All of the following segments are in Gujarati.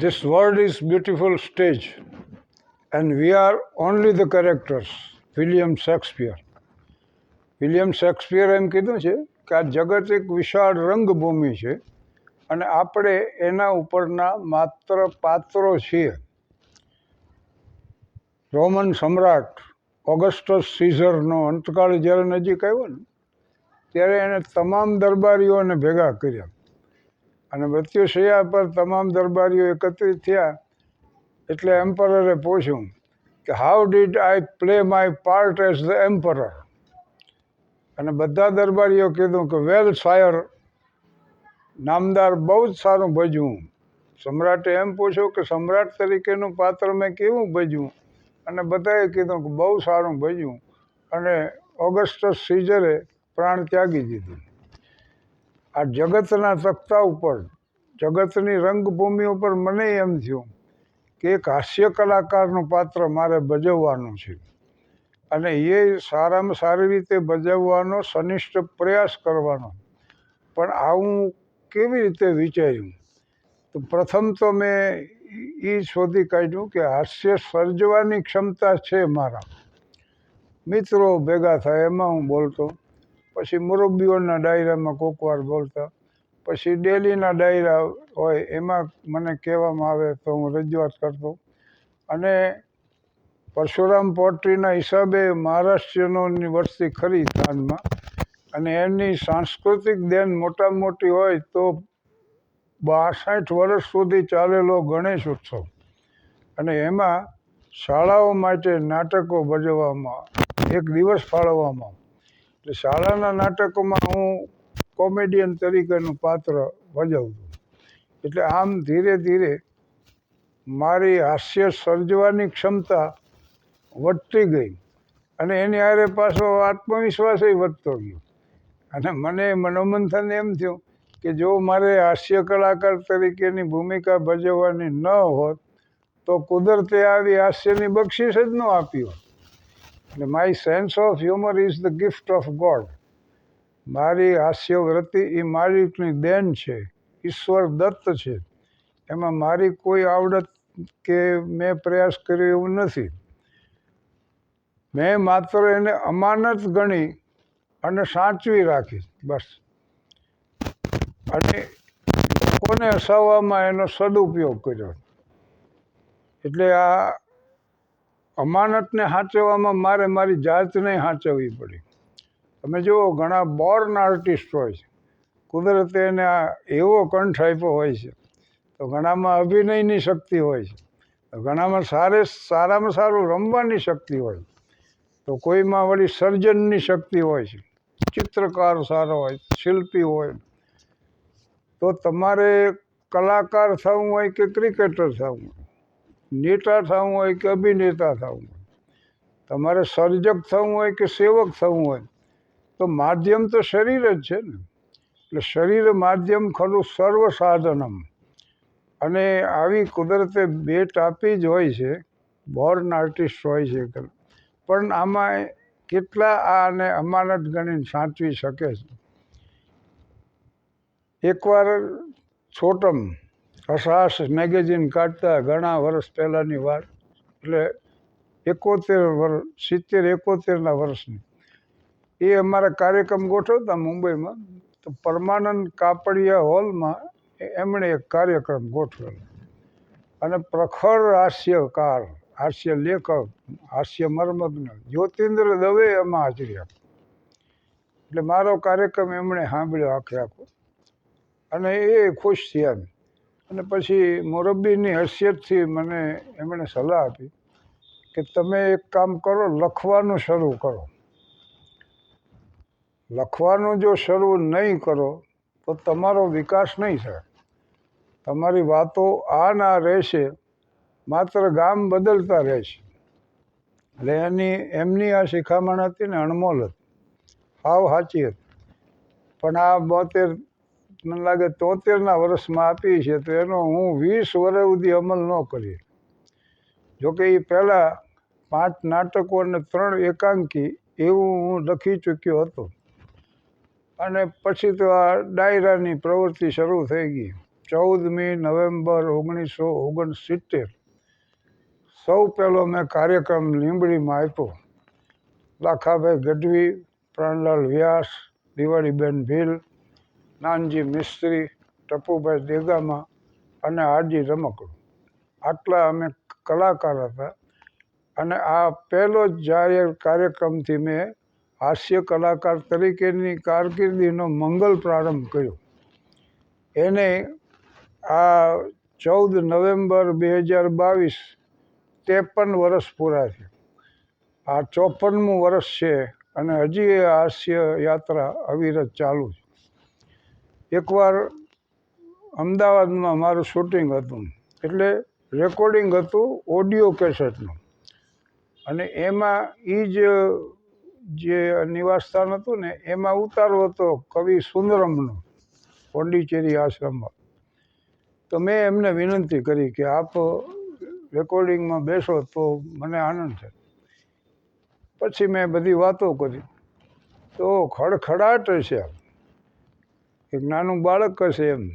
This world is beautiful stage, and we are only the characters. William Shakespeare William Shakespeare એમ કીધું છે કે આ જગત એક વિશાળ રંગભૂમિ છે અને આપણે એના ઉપરના માત્ર પાત્રો છીએ. રોમન સમ્રાટ ઓગસ્ટસ સીઝરનો અંતકાળ જ્યારે નજીક આવ્યો ને ત્યારે એણે તમામ દરબારીઓને ભેગા કર્યા. અને મૃત્યુશૈયા પર તમામ દરબારીઓ એકત્રિત થયા. એટલે એમ્પરરે પૂછ્યું કે how did I play my part as the emperor અને બધા દરબારીઓ કીધું કે વેલ સાયર નામદાર બહુ જ સારું ભજવું સમ્રાટે એમ પૂછ્યું કે, સમ્રાટ તરીકેનું પાત્ર મેં કેવું ભજવું અને બધાએ કીધું કે, બહુ સારું ભજવું અને ઓગસ્ટસ સીઝરે પ્રાણ ત્યાગી દીધું. આ જગતના તખ્તા ઉપર, જગતની રંગભૂમિ ઉપર મને એમ થયું કે એક હાસ્ય કલાકારનું પાત્ર મારે ભજવવાનું છે. અને એ સારામાં સારી રીતે ભજવવાનો સનિષ્ઠ પ્રયાસ કરવાનો. પણ આવું કેવી રીતે વિચાર્યું? તો પ્રથમ તો મેં એ શોધી કાઢ્યું કે હાસ્ય સર્જવાની ક્ષમતા છે મારા. મિત્રો ભેગા થાય, એમાં હું બોલતો. પછી મુરબ્બીઓના ડાયરામાં કોક વાર બોલતા. પછી ડેલીના ડાયરા હોય એમાં મને કહેવામાં આવે તો હું રજૂઆત કરતો. અને પરશુરામ પોટ્રીના હિસાબે મહારાષ્ટ્રીયનોની વસ્તી ખરી થાનમાં. અને એની સાંસ્કૃતિક દેન મોટામાં મોટી હોય તો બાસઠ વર્ષ સુધી ચાલેલો ગણેશ ઉત્સવ. અને એમાં શાળાઓ માટે નાટકો ભજવવામાં, એક દિવસ ફાળવવામાં. એટલે શાળાના નાટકોમાં હું કોમેડિયન તરીકેનું પાત્ર ભજવતો. એટલે આમ ધીરે ધીરે મારી હાસ્ય સર્જવાની ક્ષમતા વધતી ગઈ અને એની આરે પાછો આત્મવિશ્વાસ વધતો ગયો. અને મને મનોમંથન એમ થયું કે જો મારે હાસ્ય કલાકાર તરીકેની ભૂમિકા ભજવવાની ન હોત તો કુદરતે આવી હાસ્યની બક્ષિસ જ ન આપી હોત. એટલે my sense of humour is the gift of God મારી હાસ્ય વૃત્તિ એ માલિકની દેન છે, ઈશ્વર દત્ત છે. એમાં મારી કોઈ આવડત કે મેં પ્રયાસ કર્યો એવું નથી. મેં માત્ર એને અમાનત ગણી અને સાચવી રાખી, બસ. અને લોકોને હસાવવામાં એનો સદુપયોગ કર્યો? એટલે આ અમાનતને સાચવવામાં મારે મારી જાતને સાચવવી પડી. તમે જુઓ, ઘણા બોર્ન આર્ટિસ્ટ હોય છે. કુદરતે એને એવો કંઠ આપ્યો હોય છે. તો ઘણામાં અભિનયની શક્તિ હોય છે. તો ઘણામાં સારે, સારામાં સારું રમવાની શક્તિ હોય તો કોઈમાં વળી સર્જનની શક્તિ હોય છે. ચિત્રકાર સારો હોય, શિલ્પી હોય. તો તમારે કલાકાર થવું હોય કે ક્રિકેટર થવું હોય? નેતા થવું હોય કે અભિનેતા થવું હોય, તમારે સર્જક થવું હોય કે સેવક થવું હોય, તો માધ્યમ તો શરીર જ છે ને. એટલે શરીર માધ્યમ ખરું સર્વ સાધનમ. અને આવી કુદરતે ભેટ આપી જ હોય છે બોર્ન આર્ટિસ્ટ હોય છે પણ આમાં કેટલા આને અમાનત ગણીને સાચવી શકે છે? એકવાર છોટમ હસાસ મેગેઝિન કાઢતા ઘણા વર્ષ પહેલાંની વાત. એટલે એકોતેર વર્ષ સિત્તેર, એકોતેરના વર્ષની. એ અમારા કાર્યક્રમ ગોઠવતા મુંબઈમાં. તો પરમાનંદ કાપડિયા હોલમાં એમણે એક કાર્યક્રમ ગોઠવેલો. અને પ્રખર હાસ્યકાર, હાસ્ય લેખક, હાસ્ય મર્મજ્ઞ, જ્યોતિન્દ્ર દવે એમાં હાજરી આપી. એટલે મારો કાર્યક્રમ એમણે સાંભળ્યો આખે આખો. અને એ ખુશ થયા અને પછી મોરબ્બીની હૈસિયતથી મને એમણે સલાહ આપી કે તમે એક કામ કરો, લખવાનું શરૂ કરો. લખવાનું જો શરૂ નહીં કરો, તો તમારો વિકાસ નહીં થાય. તમારી વાતો આ ના રહેશે, માત્ર ગામ બદલતા રહેશે. એટલે એની, એમની આ શિખામણ હતી ને અણમોલ હતી. હાવ સાચી હતી. પણ આ બોતેર મને લાગે તોતેરના વર્ષમાં આપી છે, તો એનો હું વીસ વર્ષ સુધી અમલ ન કરી જોકે એ પહેલાં પાંચ નાટકો અને ત્રણ એકાંકી એવું હું લખી ચૂક્યો હતો. અને પછી તો આ ડાયરાની પ્રવૃત્તિ શરૂ થઈ ગઈ. ચૌદમી નવેમ્બર ઓગણીસો ઓગણસિત્તેર. સૌ પહેલો મેં કાર્યક્રમ લીંબડીમાં આપ્યો. લાખાભાઈ ગઢવી, પ્રાણલાલ વ્યાસ, દિવાળીબેન ભીલ નાનજી મિસ્ત્રી, ટપુભાઈ દેગામા અને હાજી રમકડું. આટલા અમે કલાકાર હતા અને આ પહેલો જ જાહેર કાર્યક્રમથી મેં હાસ્ય કલાકાર તરીકેની કારકિર્દીનો મંગલ પ્રારંભ કર્યો. એને આ ચૌદ નવેમ્બર બે હજાર બાવીસ ત્રેપન વર્ષ પૂરા છે આ ચોપનમું વર્ષ છે અને હજી એ હાસ્ય યાત્રા અવિરત ચાલુ છે. એકવાર અમદાવાદમાં મારું શૂટિંગ હતું. એટલે રેકોર્ડિંગ હતું ઓડિયો કેસેટનું અને એમાં એ જ, જે નિવાસસ્થાન હતું ને, એમાં ઉતારો હતો કવિ સુંદરમનો, પોંડિચેરી આશ્રમમાં. તો મેં એમને વિનંતી કરી કે આપ રેકોર્ડિંગમાં બેસો તો મને આનંદ છે પછી મેં બધી વાતો કરી. તો ખડખડાટ આમ. એક નાનું બાળક હશે એમ.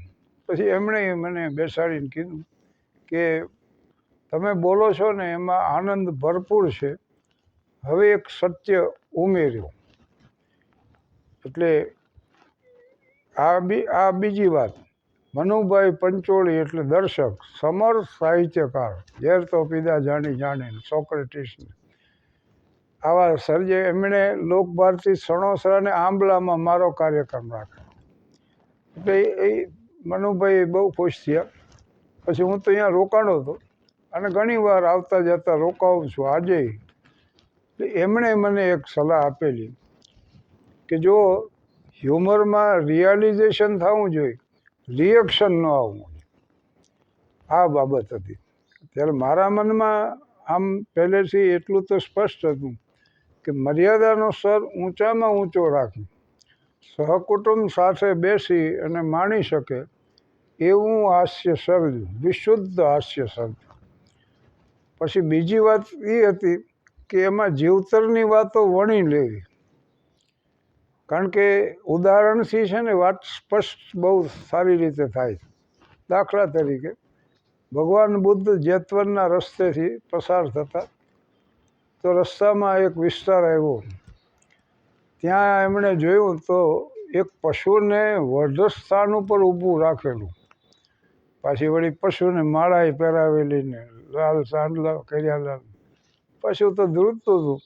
પછી એમણે મને બેસાડીને કીધું કે તમે બોલો છો ને, એમાં આનંદ ભરપૂર છે. હવે એક સત્ય ઉમેર્યું. એટલે આ બી, આ બીજી વાત. મનુભાઈ પંચોળી એટલે દર્શક સમર્થ સાહિત્યકાર ઝેર તો પીદા જાણી જાણે સોક્રેટિસને. આવા સર્જે, એમણે લોકભારતી સણોસરાને આંબલામાં મારો કાર્યક્રમ રાખ્યો. એટલે એ મનુભાઈ બહુ ખુશ થયા. પછી હું તો અહીંયા રોકાણો હતો. અને ઘણી વાર આવતા જતા રોકાવું છું આજે. એમણે મને એક સલાહ આપેલી કે જો હ્યુમરમાં રિયાલિઝેશન થવું જોઈએ, રિએક્શન ન આવવું જોઈએ. આ બાબત હતી. ત્યારે મારા મનમાં આમ પહેલેથી એટલું તો સ્પષ્ટ હતું કે મર્યાદાનો સ્તર ઊંચામાં ઊંચો રાખી સહકુટુંબ સાથે બેસી અને માણી શકે એવું હાસ્ય સર્જ વિશુદ્ધ હાસ્ય સર્જ પછી બીજી વાત એ હતી કે એમાં જીવતરની વાતો વણી લેવી. કારણ કે ઉદાહરણથી છે ને વાત સ્પષ્ટ બહુ સારી રીતે થાય દાખલા તરીકે, ભગવાન બુદ્ધ જેતવનના રસ્તેથી પસાર થતા તો રસ્તામાં એક વિસ્તાર આવ્યો. ત્યાં એમણે જોયું તો એક પશુને વધસ્થાન ઉપર ઊભું રાખેલું. પાછી વળી પશુને માળાએ પહેરાવેલી ને લાલ સાંડલા કર્યા લાલ. પશુ તો ધ્રુજતું હતું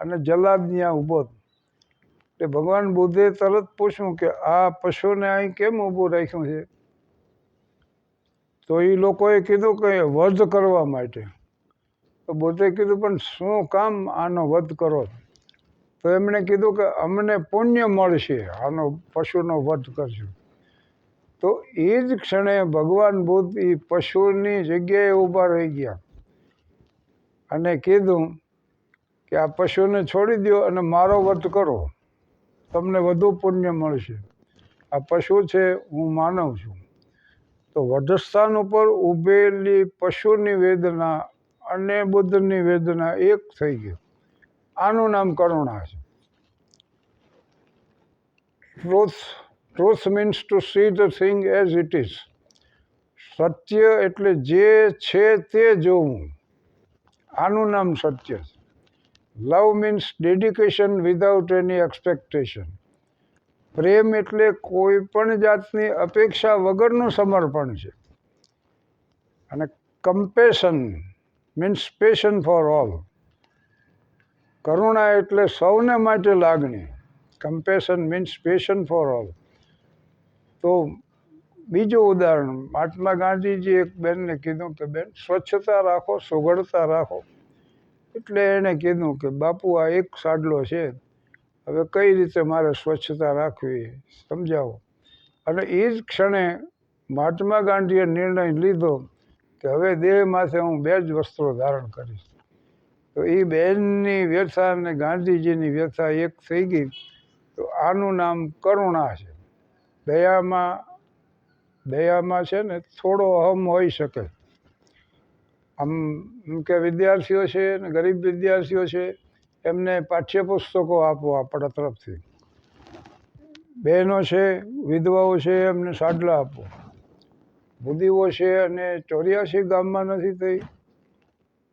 અને જલાદ ત્યાં ઊભો એટલે ભગવાન બુદ્ધે તરત પૂછ્યું કે આ પશુને અહીં કેમ ઊભું રાખ્યું છે? તો એ લોકોએ કીધું કે વધ કરવા માટે. તો બુદ્ધે કીધું, પણ શું કામ આનો વધ કરો તો એમણે કીધું કે અમને પુણ્ય મળશે, આનો પશુનો વધ કરશું તો એ જ ક્ષણે ભગવાન બુદ્ધ એ પશુની જગ્યાએ ઊભા રહી ગયા અને કીધું કે આ પશુને છોડી દો અને મારો વધ કરો, તમને વધુ પુણ્ય મળશે. આ પશુ છે, હું માનવ છું. તો વધસ્થાન ઉપર ઊભેલી પશુની વેદના અને બુદ્ધની વેદના એક થઈ ગઈ. આનું નામ કરુણા છે. Truth truth means to see the thing as it is સત્ય એટલે જે છે તે જોવું. આનું નામ સત્ય છે. Love means dedication without any expectation પ્રેમ એટલે કોઈ પણ જાતની અપેક્ષા વગરનું સમર્પણ છે. અને compassion means passion for all કરુણા એટલે સૌને માટે લાગણી. Compassion means passion for all તો બીજું ઉદાહરણ, મહાત્મા ગાંધીજી એક બેનને કીધું કે, બેન, સ્વચ્છતા રાખો, સુઘડતા રાખો. એટલે એણે કીધું કે, બાપુ, આ એક સાડલો છે. હવે કઈ રીતે મારે સ્વચ્છતા રાખવી? સમજાવો. અને એ જ ક્ષણે મહાત્મા ગાંધીએ નિર્ણય લીધો કે, હવે દેહ માથે હું બે જ વસ્ત્રો ધારણ કરીશ. તો એ બહેનની વ્યથા અને ગાંધીજીની વ્યથા એક થઈ ગઈ. તો આનું નામ કરુણા છે. દયામાં દયામાં છે ને થોડો અહમ હોઈ શકે. આમ કે વિદ્યાર્થીઓ છે ને ગરીબ વિદ્યાર્થીઓ છે, એમને પાઠ્યપુસ્તકો આપો આપણા તરફથી. બહેનો છે, વિધવાઓ છે, એમને સાડલા આપો. બુદ્ધિઓ છે અને ચોર્યાસી ગામમાં નથી થઈ.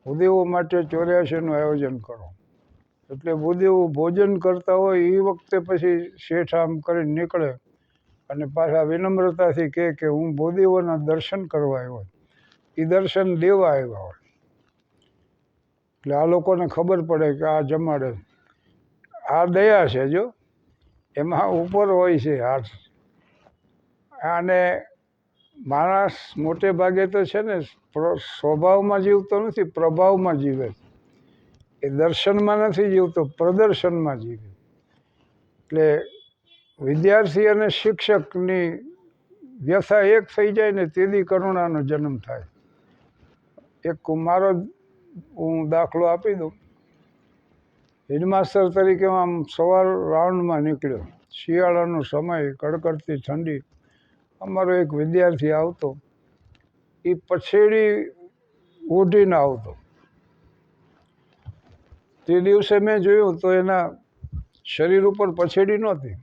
ભૂદેવો માટે ચોર્યાસીનું આયોજન કરો. એટલે ભૂદેવો ભોજન કરતા હોય એ વખતે પછી શેઠ આમ કરીને નીકળે અને પાછા વિનમ્રતાથી કહે કે હું ભૂદેવોના દર્શન કરવા આવ્યો. એ દર્શન દેવા આવ્યા હોય. એટલે આ લોકોને ખબર પડે કે આ જમાડે. આ દયા છે જો. એમાં ઉપર હોય છે હાથ. અને માણસ મોટે ભાગે તો છે ને સ્વભાવમાં જીવતો નથી, પ્રભાવમાં જીવે એ દર્શનમાં નથી જીવતો, પ્રદર્શનમાં જીવે એટલે વિદ્યાર્થી અને શિક્ષકની વ્યથા એક થઈ જાય ને તેથી કરુણાનો જન્મ થાય. એક મારો હું દાખલો આપી દઉં. હેડમાસ્ટર તરીકે આમ સવાર રાઉન્ડમાં નીકળ્યો. શિયાળાનો સમય, કડકડતી ઠંડી અમારો એક વિદ્યાર્થી આવતો, એ પછેડી ઓઢીને આવતો. તે દિવસે મેં જોયું તો એના શરીર ઉપર પછેડી નહોતી.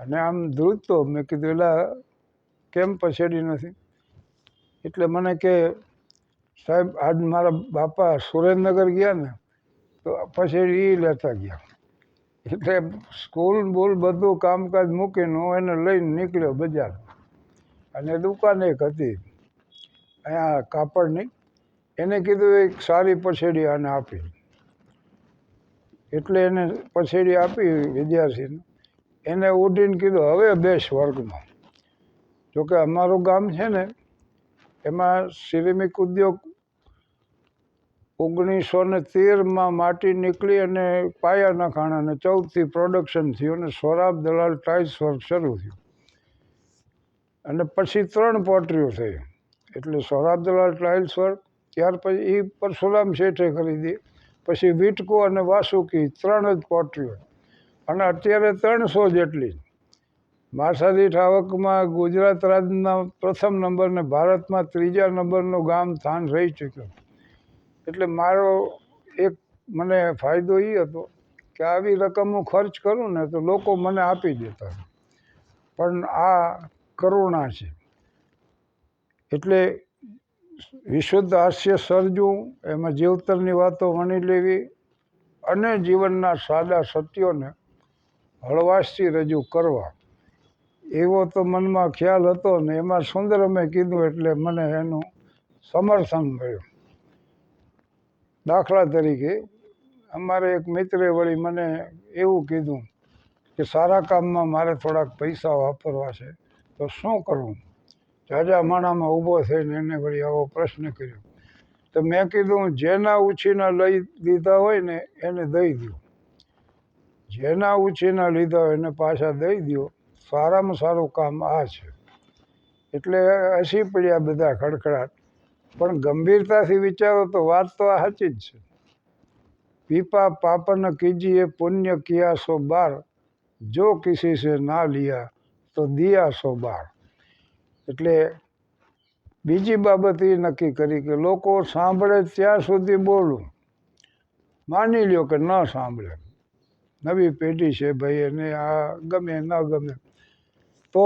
અને આમ ધ્રુજતો. મેં કીધું, એલા, કેમ પછેડી નથી? એટલે મને કે, સાહેબ, આજ મારા બાપા સુરેન્દ્રનગર ગયા ને, તો પછેડી એ લેતા ગયા. એટલે સ્કૂલ બોલ બધું કામકાજ મૂકીને હું એને લઈને નીકળ્યો બજાર અને દુકાન એક હતી. અહીંયા કાપડની એને કીધું, એક સારી પછેડી આને આપી. એટલે એને પછેડી આપી વિદ્યાર્થીને. એને ઉડીને કીધું, હવે બેસ વર્ગમાં. જોકે અમારું ગામ છે ને, એમાં સિરેમિક ઉદ્યોગ ઓગણીસો ને તેરમાં માટી નીકળી અને પાયા નખાણા અને ચૌદથી પ્રોડક્શન થયું અને સોરાબ દલાલ ટાઇલ્સ વર્ક શરૂ થયું. અને પછી ત્રણ પોટરીઓ થઈ એટલે સૌરાબદલાલ દલાલ ટાઇલ્સ વર્ક, ત્યાર પછી એ પરશુરામ શેઠે ખરીદી પછી વિટકો અને વાસુકી ત્રણ જ પોટરીઓ. અને અત્યારે ત્રણસો જેટલી. માસાદીઠ ઠાવકમાં ગુજરાત રાજ્યના પ્રથમ નંબરને ભારતમાં ત્રીજા નંબરનું ગામ સ્થાન રહી ચૂક્યું. એટલે મારો એક મને ફાયદો એ હતો કે આવી રકમ હું ખર્ચ કરું ને તો લોકો મને આપી દેતા. પણ આ કરુણા છે. એટલે વિશુદ્ધ હાસ્ય સર્જવું, એમાં જીવતરની વાતો વણી લેવી અને જીવનના સાદા સત્યોને હળવાશથી રજૂ કરવા. એવો તો મનમાં ખ્યાલ હતો ને એમાં સુંદર મેં કીધું એટલે મને એનું સમર્થન મળ્યું. દાખલા તરીકે અમારે એક મિત્રે વળી મને એવું કીધું કે સારા કામમાં મારે થોડાક પૈસા વાપરવા છે. તો શું કરવું? જાજા માણામાં ઊભો થઈને એને વળી આવો પ્રશ્ન કર્યો. તો મેં કીધું, જેના ઉછીના લઈ દીધા હોય ને એને દઈ દો જેના ઉછીના લીધા હોય એને પાછા દઈ દો સારામાં સારું કામ આ છે. એટલે હસી પડ્યા બધા ખડખડાટ. પણ ગંભીરતાથી વિચારો તો વાત તો આ સાચી જ છે. પીપા પાપન કીજીએ પુણ્ય કિયા સો બાર. જો કિસી સે ના લિયા. તો દિયા સોબાળ. એટલે બીજી બાબત એ નક્કી કરી કે લોકો સાંભળે ત્યાં સુધી બોલું માની લ્યો કે ન સાંભળે. નવી પેઢી છે ભાઈ, એને આ ગમે ન ગમે. તો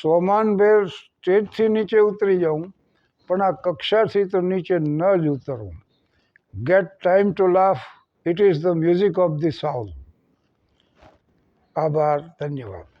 સોમાનભેર સ્ટેજથી નીચે ઉતરી જાઉં, પણ આ કક્ષાથી તો નીચે ન જ ઉતરવું get time to laugh it is the music of the south આભાર, ધન્યવાદ.